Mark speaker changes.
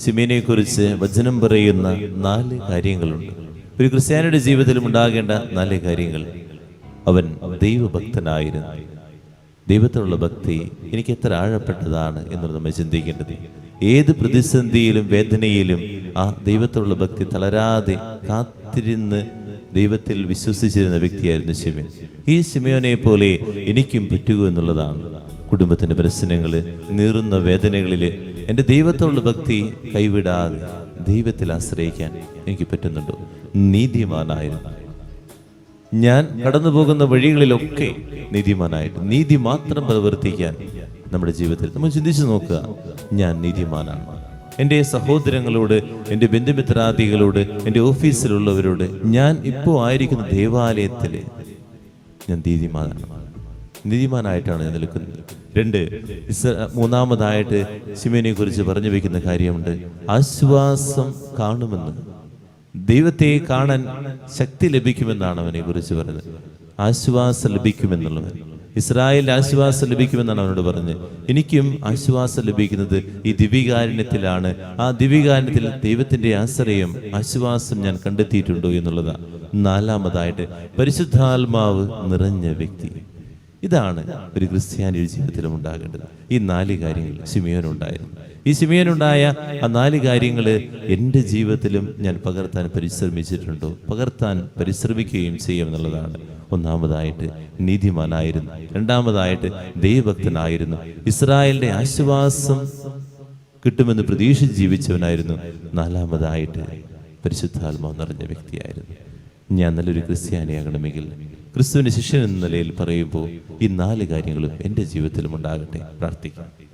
Speaker 1: സിമീനെ കുറിച്ച് വചനം പറയുന്ന നാല് കാര്യങ്ങളുണ്ട്. ഒരു ക്രിസ്ത്യാനിയുടെ ജീവിതത്തിലും ഉണ്ടാകേണ്ട നാല് കാര്യങ്ങൾ. അവൻ ദൈവഭക്തനായിരുന്നു. ദൈവത്തിലുള്ള ഭക്തി എനിക്ക് എത്ര ആഴപ്പെട്ടതാണ് എന്ന് നമ്മൾ ചിന്തിക്കേണ്ടത്. ഏത് പ്രതിസന്ധിയിലും വേദനയിലും ആ ദൈവത്തിലുള്ള ഭക്തി തളരാതെ കാത്തിരുന്ന് ദൈവത്തിൽ വിശ്വസിച്ചിരുന്ന വ്യക്തിയായിരുന്നു ശിവൻ ഈ ശിമയോനെ പോലെ എനിക്കും പറ്റുക എന്നുള്ളതാണ് കുടുംബത്തിന്റെ പ്രശ്നങ്ങൾ നീറുന്ന വേദനകളിൽ എന്റെ ദൈവത്തോടുള്ള ഭക്തി കൈവിടാതെ ദൈവത്തിൽ ആശ്രയിക്കാൻ എനിക്ക് പറ്റുന്നുണ്ടോ? നീതിമാനായിരുന്നു. ഞാൻ കടന്നു പോകുന്ന വഴികളിലൊക്കെ നീതിമാനായിട്ട് നീതി മാത്രം പ്രവർത്തിക്കാൻ നമ്മുടെ ജീവിതത്തിൽ. നമ്മൾ ചിന്തിച്ചു നോക്കുക ഞാൻ നീതിമാനാണ്. എന്റെ സഹോദരങ്ങളോട് എന്റെ ബന്ധുമിത്രാദികളോട് എന്റെ ഓഫീസിലുള്ളവരോട് ഞാൻ ഇപ്പോൾ ആയിരിക്കുന്ന ദേവാലയത്തിൽ ഞാൻ നീതിമാനാണ്. നീതിമാനായിട്ടാണ് ഞാൻ നിൽക്കുന്നത്. രണ്ട് മൂന്നാമതായിട്ട് ശിമനെ കുറിച്ച് പറഞ്ഞു വെക്കുന്ന കാര്യമുണ്ട്. ആശ്വാസം കാണുമെന്ന്. ദൈവത്തെ കാണാൻ ശക്തി ലഭിക്കുമെന്നാണ് അവനെ കുറിച്ച് പറഞ്ഞത്. ആശ്വാസം ലഭിക്കുമെന്നുള്ളത്. ഇസ്രായേൽ ആശ്വാസം ലഭിക്കുമെന്നാണ് അവനോട് പറഞ്ഞത്. എനിക്കും ആശ്വാസം ലഭിക്കുന്നത് ഈ ദിവികാരുണ്യത്തിലാണ് ആ ദിവികാരുണ്യത്തിൽ ദൈവത്തിന്റെ ആശ്രയം ആശ്വാസം ഞാൻ കണ്ടെത്തിയിട്ടുണ്ടോ എന്നുള്ളതാണ് നാലാമതായിട്ട് പരിശുദ്ധാത്മാവ് നിറഞ്ഞ വ്യക്തി. ഇതാണ് ഒരു ക്രിസ്ത്യാനി ജീവിതത്തിലും ഉണ്ടാകേണ്ടത്. ഈ നാല് കാര്യങ്ങൾ സിമിയോനുണ്ടായിരുന്നു. ഈ സിമിയോനുണ്ടായ ആ നാല് കാര്യങ്ങൾ എന്റെ ജീവിതത്തിലും ഞാൻ പകർത്താൻ പരിശ്രമിച്ചിട്ടുണ്ടോ? പകർത്താൻ പരിശ്രമിക്കുകയും ചെയ്യും എന്നുള്ളതാണ് ഒന്നാമതായിട്ട് നീതിമാനായിരുന്നു. രണ്ടാമതായിട്ട് ദൈവഭക്തനായിരുന്നു. ഇസ്രായേലിന്റെ ആശ്വാസം കിട്ടുമെന്ന് പ്രതീക്ഷിച്ച് ജീവിച്ചവനായിരുന്നു. നാലാമതായിട്ട് പരിശുദ്ധാത്മാവ് നിറഞ്ഞ വ്യക്തിയായിരുന്നു. ഞാൻ നല്ലൊരു ക്രിസ്ത്യാനിയാകണമെങ്കിൽ ക്രിസ്തുവിന്റെ ശിഷ്യൻ എന്ന നിലയിൽ പറയുമ്പോൾ ഈ നാല് കാര്യങ്ങളും എന്റെ ജീവിതത്തിലും ഉണ്ടാകട്ടെ പ്രാർത്ഥിക്കാം.